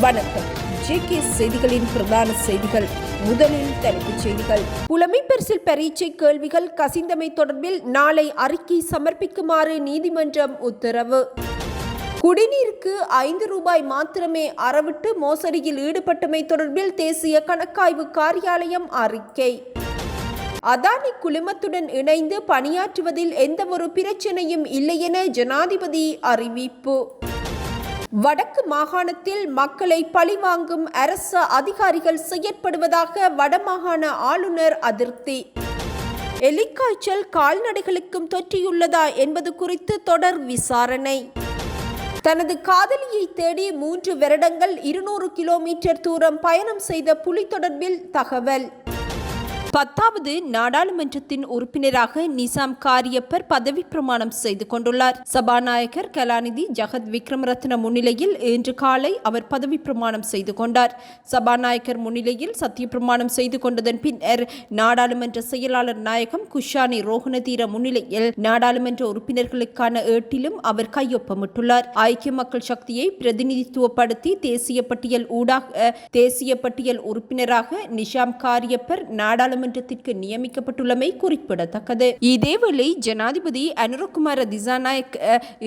வணக்கம். ஜேகே செய்திகளின் பிரதான செய்திகள். முதலில் தலைப்புச் செய்திகள். புலமை பரிசில் பரீட்சை கேள்விகள் கசிந்தமை தொடர்பில் நாளை அறிக்கை சமர்ப்பிக்குமாறு நீதிமன்றம் உத்தரவு. குடிநீருக்கு ஐந்து ரூபாய் மாத்திரமே அறவிட்டு மோசடியில் ஈடுபட்டமை தொடர்பில் தேசிய கணக்காய்வு காரியாலயம் அறிக்கை. அதானி குழுமத்துடன் இணைந்து பணியாற்றுவதில் எந்தவொரு பிரச்சனையும் இல்லை என ஜனாதிபதி அறிவிப்பு. வடக்கு மாகாணத்தில் மக்களை பழிவாங்கும் அரசு அதிகாரிகள் செயற்படுவதாக வடமாகாண ஆளுநர் அதிருப்தி. எலிக்காய்ச்சல் கால்நடைகளுக்கும் தொற்றியுள்ளதா என்பது குறித்து தொடர் விசாரணை. தனது காதலியை தேடி மூன்று வருடங்கள் இருநூறு கிலோமீட்டர் தூரம் பயணம் செய்த புலி தொடர்பில் தகவல். பத்தாவது நாடாளுமன்றத்தின் உறுப்பினராக நிசாம் காரியப்பர் பதவி பிரமாணம் செய்து கொண்டுள்ளார். சபாநாயகர் கலாநிதி ஜகத் விக்ரமரத்ன முன்னிலையில் இன்று காலை அவர் பதவி பிரமாணம் செய்து கொண்டார். சபாநாயகர் முன்னிலையில் சத்திய பிரமாணம் செய்து கொண்டதன் பின்னர் நாடாளுமன்ற செயலாளர் நாயகம் குஷானி ரோஹணதீர முன்னிலையில் நாடாளுமன்ற உறுப்பினர்களுக்கான ஏட்டிலும் அவர் கையொப்பமிட்டுள்ளார். ஐக்கிய மக்கள் சக்தியை பிரதிநிதித்துவப்படுத்தி தேசிய பட்டியல் ஊடாக தேசிய பட்டியல் உறுப்பினராக நிஷாம் காரியப்பர் நாடாளுமன்ற நாடாளுமன்றத்திற்கு நியமிக்கப்பட்டுள்ளமை குறிப்பிடத்தக்கது. இதேவேளை ஜனாதிபதி அனுரகுமார திசாநாயக்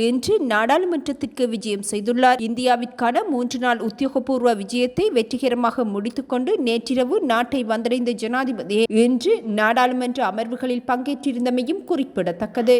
இன்று நாடாளுமன்றத்திற்கு விஜயம் செய்துள்ளார். இந்தியாவிற்கான மூன்று நாள் உத்தியோகபூர்வ விஜயத்தை வெற்றிகரமாக முடித்துக்கொண்டு நேற்றிரவு நாட்டை வந்தடைந்த ஜனாதிபதி இன்று நாடாளுமன்ற அமர்வுகளில் பங்கேற்றிருந்தமையும் குறிப்பிடத்தக்கது.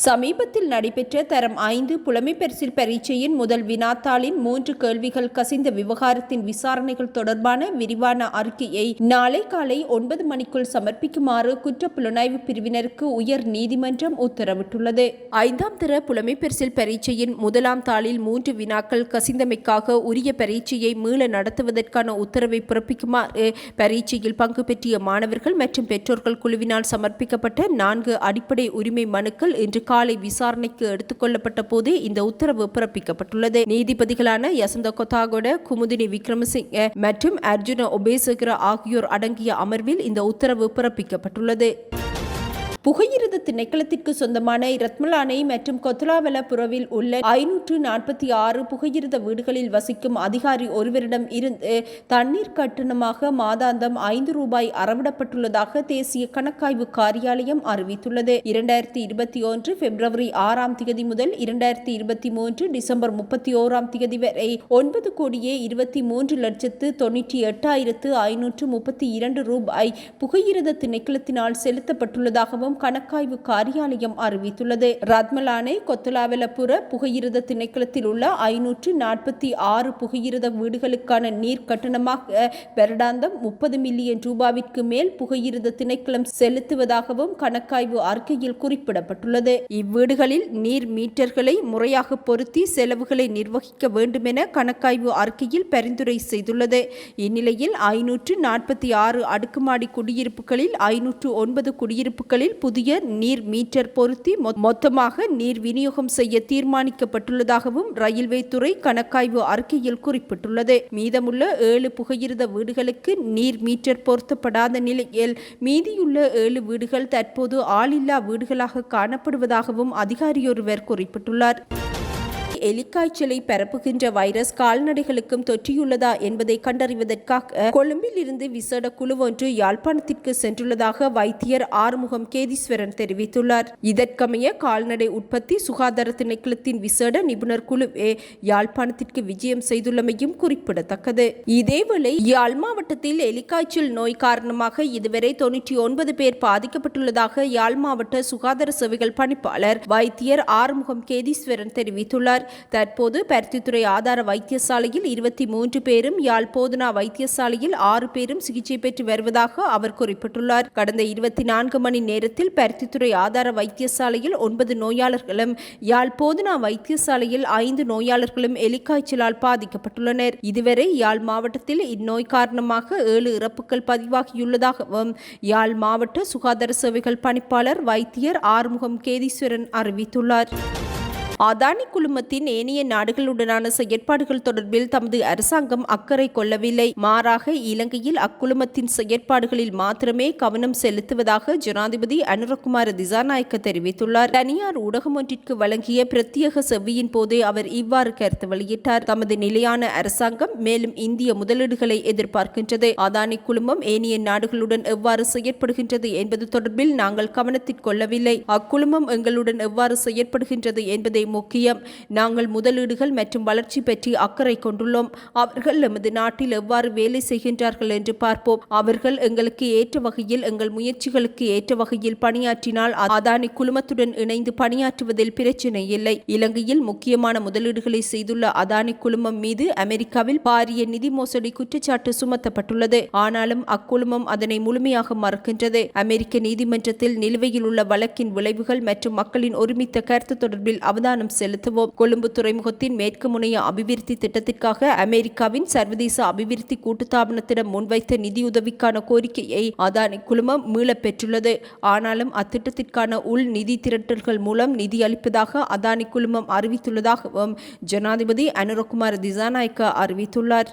சமீபத்தில் நடைபெற்ற தரம் ஐந்து புலமைப்பரிசில் பரீட்சையின் முதல் வினாத்தாளின் மூன்று கேள்விகள் கசிந்த விவகாரத்தின் விசாரணைகள் தொடர்பான விரிவான அறிக்கையை நாளை காலை ஒன்பது மணிக்குள் சமர்ப்பிக்குமாறு குற்ற புலனாய்வு பிரிவினருக்கு உயர் நீதிமன்றம் உத்தரவிட்டுள்ளது. ஐந்தாம் தர புலமைப்பரிசில் பரீட்சையின் முதலாம் தாளில் மூன்று வினாக்கள் கசிந்தமைக்காக உரிய பரீட்சையை மீள நடத்துவதற்கான உத்தரவை பிறப்பிக்குமாறு பரீட்சையில் பங்கு பெற்றிய மாணவர்கள் மற்றும் பெற்றோர்கள் குழுவினால் சமர்ப்பிக்கப்பட்ட நான்கு அடிப்படை உரிமை மனுக்கள் இன்று காலை விசாரணைக்கு எடுத்துக்கொள்ளப்பட்ட போது இந்த உத்தரவு பிறப்பிக்கப்பட்டுள்ளது. நீதிபதிகளான யசந்த கொத்தாகோட குமுதினி விக்ரமசிங்க மற்றும் அர்ஜுன ஒபேசகர ஆகியோர் அடங்கிய அமர்வில் இந்த உத்தரவு பிறப்பிக்கப்பட்டுள்ளது. புகையிரத திணைக்களத்திற்கு சொந்தமான ரத்மலானை மற்றும் கொத்தலாவல புறவில் உள்ள ஐநூற்று நாற்பத்தி ஆறு புகையிரத வீடுகளில் வசிக்கும் அதிகாரி ஒருவரிடம் இருந்து தண்ணீர் கட்டணமாக மாதாந்தம் ஐந்து ரூபாய் அறவிடப்பட்டுள்ளதாக தேசிய கணக்காய்வு காரியாலயம் அறிவித்துள்ளது. இரண்டாயிரத்தி இருபத்தி ஒன்று பிப்ரவரி ஆறாம் தேதி முதல் இரண்டாயிரத்தி இருபத்தி மூன்று டிசம்பர் முப்பத்தி ஓராம் தேதி வரை ஒன்பது கோடியே இருபத்தி மூன்று லட்சத்து தொன்னூற்றி எட்டாயிரத்து ஐநூற்று முப்பத்தி இரண்டு ரூபாய் புகையிரத திணைக்களத்தினால் செலுத்தப்பட்டுள்ளதாகவும் எனவும் கணக்காய்வு காரியாலயம் அறிவித்துள்ளது. ரத்மலானை கொத்தலாவலப்புற புகையிரத திணைக்களத்தில் உள்ள ஐநூற்று நாற்பத்தி ஆறு புகையிரத வீடுகளுக்கான நீர் கட்டணமாக வருடாந்தம் முப்பது மில்லியன் ரூபாவிற்கு மேல் புகையிரத திணைக்களம் செலுத்துவதாகவும் கணக்காய்வு அறிக்கையில் குறிப்பிடப்பட்டுள்ளது. இவ்வீடுகளில் நீர் மீட்டர்களை முறையாக பொருத்தி செலவுகளை நிர்வகிக்க வேண்டும் என கணக்காய்வு அறிக்கையில் பரிந்துரை செய்துள்ளது. இந்நிலையில் ஐநூற்று நாற்பத்தி ஆறு அடுக்குமாடி குடியிருப்புகளில் ஐநூற்று ஒன்பது குடியிருப்புகளில் புதிய நீர் மீட்டர் பொருத்தி மொத்தமாக நீர் விநியோகம் செய்ய தீர்மானிக்கப்பட்டுள்ளதாகவும் ரயில்வே துறை கணக்காய்வு அறிக்கையில் குறிப்பிட்டுள்ளது. மீதமுள்ள ஏழு புகையிரத வீடுகளுக்கு நீர் மீட்டர் பொருத்தப்படாத நிலையில் மீதியுள்ள ஏழு வீடுகள் தற்போது ஆளில்லா வீடுகளாக காணப்படுவதாகவும் அதிகாரியொருவர் குறிப்பிட்டுள்ளார். எலிக்காய்ச்சலை பரப்புகின்ற வைரஸ் கால்நடைகளுக்கும் தொற்றியுள்ளதா என்பதை கண்டறிவதற்காக கொழும்பில் இருந்து விசேட குழு ஒன்று யாழ்ப்பாணத்திற்கு சென்றுள்ளதாக வைத்தியர் ஆறுமுகம் கேதீஸ்வரன் தெரிவித்துள்ளார். இதற்கமைய கால்நடை உற்பத்தி சுகாதார திணைக்களத்தின் விசேட நிபுணர் குழுவே யாழ்ப்பாணத்திற்கு விஜயம் செய்துள்ளமையும் குறிப்பிடத்தக்கது. இதேவேளை யாழ் மாவட்டத்தில் எலிக்காய்ச்சல் நோய் காரணமாக இதுவரை தொன்னூற்றி ஒன்பது பேர் பாதிக்கப்பட்டுள்ளதாக யாழ் மாவட்ட சுகாதார சேவைகள் பணிப்பாளர் வைத்தியர் ஆறுமுகம் கேதீஸ்வரன் தெரிவித்துள்ளார். தற்போது பருத்தித்துறை ஆதார வைத்தியசாலையில் இருபத்தி மூன்று பேரும் யாழ் போதனா வைத்தியசாலையில் ஆறு பேரும் சிகிச்சை பெற்று வருவதாக அவர் குறிப்பிட்டுள்ளார். கடந்த இருபத்தி நான்கு மணி நேரத்தில் பருத்தித்துறை ஆதார வைத்தியசாலையில் ஒன்பது நோயாளர்களும் யாழ் போதனா வைத்தியசாலையில் ஐந்து நோயாளர்களும் எலிக்காய்ச்சலால் பாதிக்கப்பட்டுள்ளனர். இதுவரை யாழ் மாவட்டத்தில் இந்நோய் காரணமாக ஏழு இறப்புகள் பதிவாகியுள்ளதாகவும் யாழ் மாவட்ட சுகாதார சேவைகள் பணிப்பாளர் வைத்தியர் ஆறுமுகம் கேதீஸ்வரன் அறிவித்துள்ளார். அதானி குழுமத்தின் ஏனைய நாடுகளுடனான செயற்பாடுகள் தொடர்பில் தமது அரசாங்கம் அக்கறை கொள்ளவில்லை. மாறாக இலங்கையில் அக்குழுமத்தின் செயற்பாடுகளில் மாத்திரமே கவனம் செலுத்துவதாக ஜனாதிபதி அனுரகுமார திசாநாயக்க தெரிவித்துள்ளார். தனியார் ஊடகம் ஒன்றிற்கு வழங்கிய பிரத்யேக செவ்வியின் போதே அவர் இவ்வாறு கருத்து வெளியிட்டார். தமது நிலையான அரசாங்கம் மேலும் இந்திய முதலீடுகளை எதிர்பார்க்கின்றது. அதானி குழுமம் ஏனைய நாடுகளுடன் எவ்வாறு செயற்படுகின்றது என்பது தொடர்பில் நாங்கள் கவனத்தில் கொள்ளவில்லை. அக்குழுமம் எங்களுடன் எவ்வாறு செயற்படுகின்றது என்பதை முக்கியம். நாங்கள் முதலீடுகள் மற்றும் வளர்ச்சி பற்றி அக்கறை கொண்டுள்ளோம். அவர்கள் எமது நாட்டில் எவ்வாறு வேலை செய்கின்றார்கள் என்று பார்ப்போம். அவர்கள் எங்களுக்கு ஏற்ற வகையில் எங்கள் முயற்சிகளுக்கு ஏற்ற வகையில் பணியாற்றினால் அதானி குழுமத்துடன் இணைந்து பணியாற்றுவதில் பிரச்சினை இல்லை. இலங்கையில் முக்கியமான முதலீடுகளை செய்துள்ள அதானி குழுமம் மீது அமெரிக்காவில் பாரிய நிதி மோசடி குற்றச்சாட்டு சுமத்தப்பட்டுள்ளது. ஆனாலும் அக்குழுமம் அதனை முழுமையாக மறுக்கின்றது. அமெரிக்க நீதிமன்றத்தில் நிலுவையில் உள்ள வழக்கின் விளைவுகள் மற்றும் மக்களின் ஒருமித்த கருத்து தொடர்பில் அவதான அவதானம் செலுத்துவோம். கொழும்பு துறைமுகத்தின் மேற்கு முனைய அபிவிருத்தி திட்டத்திற்காக அமெரிக்காவின் சர்வதேச அபிவிருத்தி கூட்டுத்தாபனத்திடம் முன்வைத்த நிதியுதவிக்கான கோரிக்கையை அதானி குழுமம் மீளப் பெற்றுள்ளது ஆனாலும் அத்திட்டத்திற்கான உள் நிதி திரட்டல்கள் மூலம் நிதி அளிப்பதாக அதானி குழுமம் அறிவித்துள்ளதாகவும் ஜனாதிபதி அனுரகுமார் திசாநாயக்க அறிவித்துள்ளார்.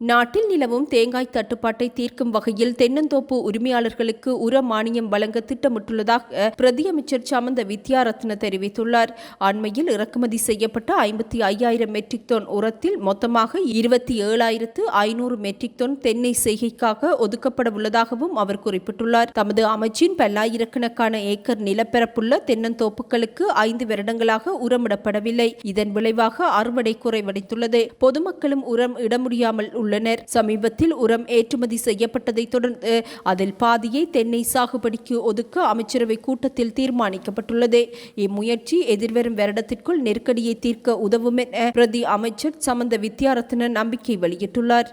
நாட்டில் நிலவும் தேங்காய் தட்டுப்பாட்டை தீர்க்கும் வகையில் தென்னந்தோப்பு உரிமையாளர்களுக்கு உர மானியம் வழங்க திட்டமிட்டுள்ளதாக பிரதியமைச்சர் சமந்த வித்யாரத்ன தெரிவித்துள்ளார். அண்மையில் இறக்குமதி செய்யப்பட்ட ஐம்பத்தி ஐயாயிரம் மெட்ரிக் டன் உரத்தில் மொத்தமாக இருபத்தி ஏழாயிரத்து ஐநூறு மெட்ரிக் டன் தென்னை செய்கைக்காக ஒதுக்கப்பட உள்ளதாகவும் அவர் குறிப்பிட்டுள்ளார். தமது அமைச்சின் பல்லாயிரக்கணக்கான ஏக்கர் நிலப்பரப்புள்ள தென்னந்தோப்புகளுக்கு ஐந்து வருடங்களாக உரமிடப்படவில்லை. இதன் விளைவாக அறுவடை குறைவடைந்துள்ளது. பொதுமக்களும் உரம் இட முடியாமல் உள்ளனர். சமீபத்தில் உரம் ஏற்றுமதி செய்யப்பட்டதை தொடர்ந்து அதில் பாதியை தென்னை சாகுபடிக்கு ஒதுக்க அமைச்சரவை கூட்டத்தில் தீர்மானிக்கப்பட்டுள்ளது. இம்முயற்சி எதிர்வரும் வருடத்திற்குள் நெருக்கடியை தீர்க்க உதவும் என பிரதி அமைச்சர் சமந்த வித்யாரத்ன நம்பிக்கை வெளியிட்டுள்ளார்.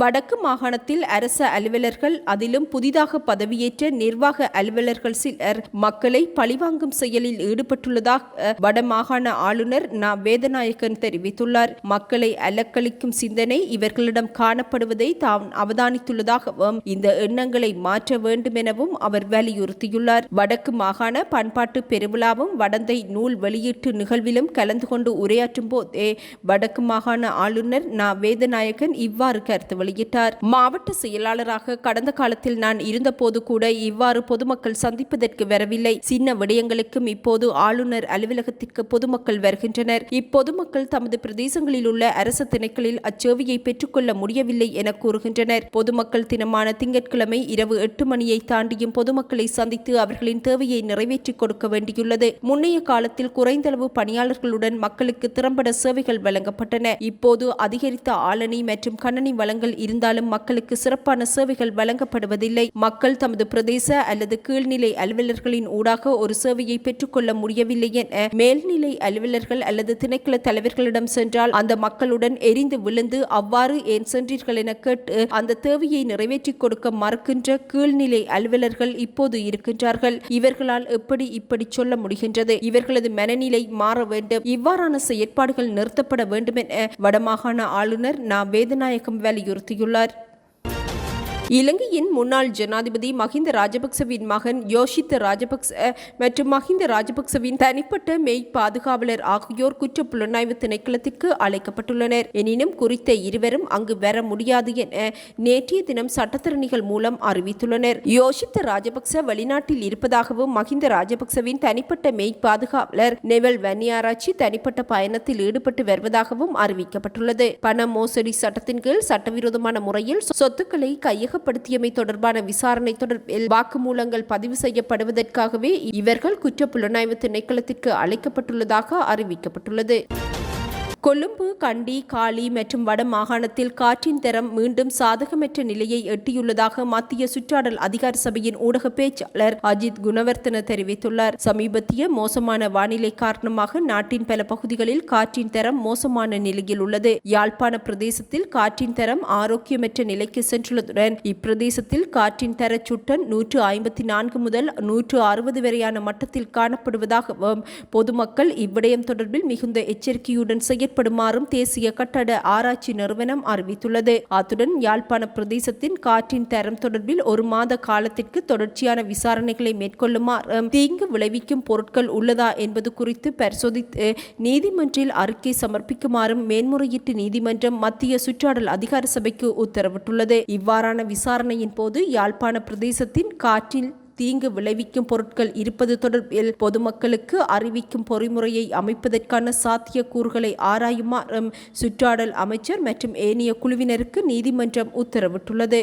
வடக்கு மாகாணத்தில் அரச அலுவலர்கள் அதிலும் புதிதாக பதவியேற்ற நிர்வாக அலுவலர்கள் சிலர் மக்களை பழிவாங்கும் செயலில் ஈடுபட்டுள்ளதாக வடமாகாண ஆளுநர் நா. வேதநாயகன் தெரிவித்துள்ளார். மக்களை அலக்களிக்கும் சிந்தனை இவர்களிடம் காணப்படுவதை தாம் அவதானித்துள்ளதாகவும் இந்த எண்ணங்களை மாற்ற வேண்டும் எனவும் அவர் வலியுறுத்தியுள்ளார். வடக்கு மாகாண பண்பாட்டு பெருவிழாவும் வடந்தை நூல் வெளியீட்டு நிகழ்விலும் கலந்து கொண்டு உரையாற்றும் போதே வடக்கு மாகாண ஆளுநர் நா. வேதநாயகன் இவ்வாறு கருத்து வெளியிட்டார். மாவட்ட செயலாளராக கடந்த காலத்தில் நான் இருந்தபோது கூட இவ்வாறு பொதுமக்கள் சந்திப்பதற்கு வரவில்லை. சின்ன விடயங்களுக்கும் இப்போது ஆளுநர் அலுவலகத்திற்கு பொதுமக்கள் வருகின்றனர். இப்பொதுமக்கள் தமது பிரதேசங்களில் உள்ள அரசு திணைக்களில் அச்சேவையை பெற்றுக்கொள்ள முடியவில்லை என கூறுகின்றனர். பொதுமக்கள் தினமான திங்கட்கிழமை இரவு எட்டு மணியை தாண்டியும் பொதுமக்களை சந்தித்து அவர்களின் தேவையை நிறைவேற்றிக் கொடுக்க வேண்டியுள்ளது. முன்னைய காலத்தில் குறைந்தளவு பணியாளர்களுடன் மக்களுக்கு திறம்பட சேவைகள் வழங்கப்பட்டன. இப்போது அதிகரித்த ஆளணி மற்றும் கணனி வளங்கள் இருந்தாலும் மக்களுக்கு சிறப்பான சேவைகள் வழங்கப்படுவதில்லை. மக்கள் தமது பிரதேச அல்லது கீழ்நிலை அலுவலர்களின் ஊடாக ஒரு சேவையை பெற்றுக்கொள்ள முடியவில்லை என மேல்நிலை அலுவலர்கள் அல்லது திணைக்கள தலைவர்களிடம் சென்றால் அந்த மக்களுடன் எரிந்து விழுந்து அவ்வாறு ஏன் சென்றீர்கள் என கேட்டு அந்த தேவையை நிறைவேற்றிக் கொடுக்க மறுக்கின்ற கீழ்நிலை அலுவலர்கள் இப்போது இருக்கின்றார்கள். இவர்களால் எப்படி இப்படி சொல்ல முடிகின்றது? இவர்களது மனநிலை மாற வேண்டும். இவ்வாறான செயற்பாடுகள் நிறுத்தப்பட வேண்டும் என வடமாகாண ஆளுநர் நா. வேதநாயகம் வலியுறுத்தியுள்ளார் இலங்கையின் முன்னாள் ஜனாதிபதி மஹிந்த ராஜபக்சவின் மகன் யோஷித்த ராஜபக்ச மற்றும் மஹிந்த ராஜபக்சவின் தனிப்பட்ட மெய் பாதுகாவலர் ஆகியோர் குற்ற புலனாய்வு திணைக்களத்திற்கு அழைக்கப்பட்டுள்ளனர். எனினும் குறித்த இருவரும் அங்கு வர முடியாது என நேற்றைய தினம் சட்டத்திறனிகள் மூலம் அறிவித்துள்ளனர். யோஷித்த ராஜபக்ச வெளிநாட்டில் இருப்பதாகவும் மஹிந்த ராஜபக்சவின் தனிப்பட்ட மெய் பாதுகாவலர் நெவல் வன்னியாராய்ச்சி தனிப்பட்ட பயணத்தில் ஈடுபட்டு வருவதாகவும் அறிவிக்கப்பட்டுள்ளது. பண மோசடி சட்டத்தின் கீழ் சட்டவிரோதமான முறையில் சொத்துக்களை கையக கையகப்படுத்தியமை தொடர்பான விசாரணை தொடர்பில் வாக்குமூலங்கள் பதிவு செய்யப்படுவதற்காகவே இவர்கள் குற்ற புலனாய்வு திணைக்களத்திற்கு அழைக்கப்பட்டுள்ளதாக அறிவிக்கப்பட்டுள்ளது. கொழும்பு கண்டி காலி மற்றும் வட மாகாணத்தில் காற்றின் தரம் மீண்டும் சாதகமற்ற நிலையை எட்டியுள்ளதாக மத்திய சுற்றாடல் அதிகார சபையின் ஊடக பேச்சாளர் அஜித் குணவர்த்தன தெரிவித்துள்ளார். சமீபத்திய மோசமான வானிலை காரணமாக நாட்டின் பல பகுதிகளில் காற்றின் தரம் மோசமான நிலையில் உள்ளது. யாழ்ப்பாண பிரதேசத்தில் காற்றின் தரம் ஆரோக்கியமற்ற நிலைக்கு சென்றுள்ளதுடன் இப்பிரதேசத்தில் காற்றின் தர சுட்டன் நூற்று ஐம்பத்தி நான்கு முதல் நூற்று அறுபது வரையான மட்டத்தில் காணப்படுவதாகவும் பொதுமக்கள் இவ்விடயம் தொடர்பில் மிகுந்த எச்சரிக்கையுடன் செயற்ப செயற்படுமாறும் தேசிய கட்டட ஆராய்ச்சி நிறுவனம் அறிவித்துள்ளது. அத்துடன் யாழ்ப்பாண பிரதேசத்தின் காற்றின் தரம் தொடர்பில் ஒரு மாத காலத்திற்கு தொடர்ச்சியான விசாரணைகளை மேற்கொள்ளுமாறு தீங்கு விளைவிக்கும் பொருட்கள் உள்ளதா என்பது குறித்து பரிசோதித்து நீதிமன்றில் அறிக்கை சமர்ப்பிக்குமாறும் மேன்முறையீட்டு நீதிமன்றம் மத்திய சுற்றாடல் அதிகார சபைக்கு உத்தரவிட்டுள்ளது. இவ்வாறான விசாரணையின் போது யாழ்ப்பாண பிரதேசத்தின் காற்றில் தீங்கு விளைவிக்கும் பொருட்கள் இருப்பது தொடர்பில் பொதுமக்களுக்கு அறிவிக்கும் பொறிமுறையை அமைப்பதற்கான சாத்தியக்கூறுகளை ஆராயுமாறும் சுற்றாடல் அமைச்சர் மற்றும் ஏனைய குழுவினருக்கு நீதிமன்றம் உத்தரவிட்டுள்ளது.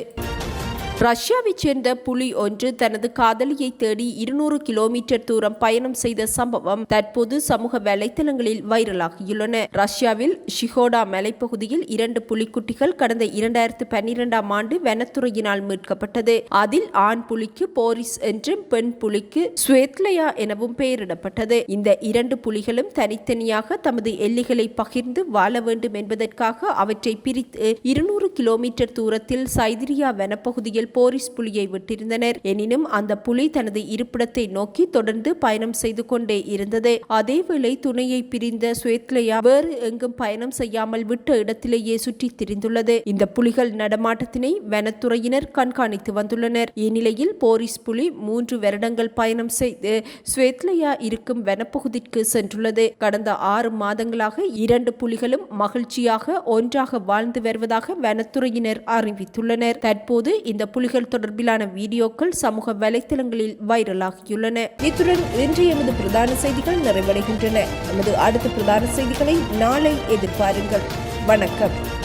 ரஷ்யாவைச் சேர்ந்த புலி ஒன்று தனது காதலியை தேடி இருநூறு கிலோமீட்டர் தூரம் பயணம் செய்த சம்பவம் தற்போது சமூக வலைத்தளங்களில் வைரலாகியுள்ளன. ரஷ்யாவில் ஷிகோடா மலைப்பகுதியில் இரண்டு புலிக்குட்டிகள் கடந்த இரண்டாயிரத்து பன்னிரெண்டாம் ஆண்டு வனத்துறையினால் மீட்கப்பட்டது. அதில் ஆண் புலிக்கு போரிஸ் என்றும் பெண் புலிக்கு ஸ்வேத்லயா எனவும் பெயரிடப்பட்டது. இந்த இரண்டு புலிகளும் தனித்தனியாக தமது எல்லைகளை பகிர்ந்து வாழ வேண்டும் என்பதற்காக அவற்றை பிரித்து இருநூறு கிலோமீட்டர் தூரத்தில் சைதிரியா வனப்பகுதியில் போரிஸ் புலியை விட்டிருந்தனர். எனினும் அந்த புலி தனது இருப்பிடத்தை நோக்கி தொடர்ந்து பயணம் செய்து கொண்டே இருந்தது. அதேவேளை துணையை பிரிந்த ஸ்வேத்லயா வேறு எங்கும் பயணம் செய்யாமல் விட்ட இடத்திலேயே சுற்றித் திரிந்துள்ளது. இந்த புலிகள் நடமாட்டத்தினை வனத்துறையினர் கண்காணித்து வந்துள்ளனர். இந்நிலையில் போரிஸ் புலி மூன்று வருடங்கள் பயணம் செய்து ஸ்வேத்லயா இருக்கும் வனப்பகுதிக்கு சென்றுள்ளது. கடந்த ஆறு மாதங்களாக இரண்டு புலிகளும் மகிழ்ச்சியாக ஒன்றாக வாழ்ந்து வருவதாக வனத்துறையினர் அறிவித்துள்ளனர். தற்போது இந்த புலிகள் தொடர்பிலான வீடியோக்கள் சமூக வலைத்தளங்களில் வைரலாகியுள்ளன. இத்துடன் இன்று எமது பிரதான செய்திகள் நிறைவடைகின்றன. எமது அடுத்த பிரதான செய்திகளை நாளை எதிர்பாருங்கள். வணக்கம்.